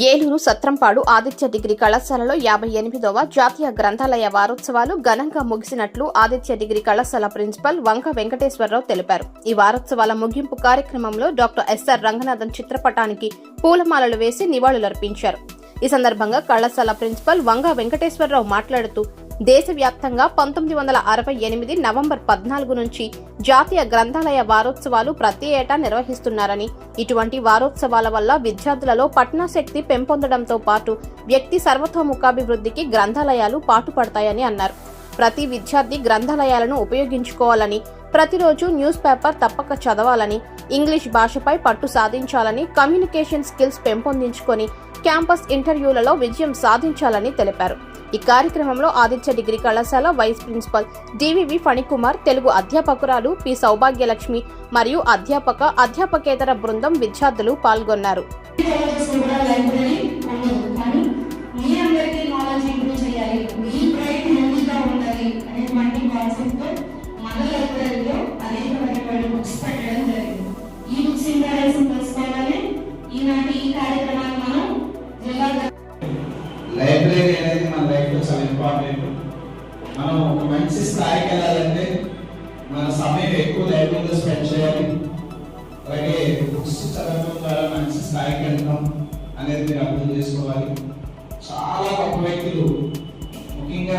Eluru Satrampadu Aditya degree కళాశాలలో యాభై ఎనిమిదవ జాతీయ గ్రంథాలయ వారోత్సవాలు ఘనంగా ముగిసినట్లు ఆదిత్య డిగ్రీ కళాశాల ప్రిన్సిపల్ వంక వెంకటేశ్వరరావు తెలిపారు. ఈ వారోత్సవాల ముగింపు కార్యక్రమంలో డాక్టర్ ఎస్ఆర్ రంగనాథన్ చిత్రపటానికి పూలమాలలు వేసి నివాళులర్పించారు. ఈ సందర్భంగా కళాశాల ప్రిన్సిపల్ వంగ వెంకటేశ్వరరావు మాట్లాడుతూ దేశవ్యాప్తంగా పంతొమ్మిది వందల అరవై ఎనిమిది నవంబర్ పద్నాలుగు నుంచి జాతీయ గ్రంథాలయ వారోత్సవాలు ప్రతి ఏటా నిర్వహిస్తున్నారని. ఇటువంటి వారోత్సవాల వల్ల విద్యార్థులలో పఠనాశక్తి పెంపొందడంతో పాటు వ్యక్తి సర్వతోముఖాభివృద్ధికి గ్రంథాలయాలు పాటుపడతాయని అన్నారు. ప్రతి విద్యార్థి గ్రంథాలయాలను ఉపయోగించుకోవాలని ప్రతిరోజు న్యూస్ పేపర్ తప్పక చదవాలని ఇంగ్లీష్ భాషపై పట్టు సాధించాలని కమ్యూనికేషన్ స్కిల్స్ పెంపొందించుకొని క్యాంపస్ ఇంటర్వ్యూలలో విజయం సాధించాలని తెలిపారు. ఈ కార్యక్రమంలో ఆదిత్య డిగ్రీ కళాశాల vice principal DVV Phanikumar Telugu అధ్యాపకురాలు P Saubhagyalakshmi మరియు అధ్యాపక అధ్యాపకేతర బృందం విద్యార్థులు పాల్గొన్నారు. లైఫ్లో చాలా ఇంపార్టెంట్ మనం ఒక మంచి స్థాయికి వెళ్ళాలంటే మన సమయం ఎక్కువ లైబ్రరీలో స్పెండ్ చేయాలి. అలాగే బుక్స్ చదవడం ద్వారా మంచి స్థాయికి వెళ్తాం అనేది మీరు అర్థం చేసుకోవాలి. చాలా గొప్ప వ్యక్తులు ముఖ్యంగా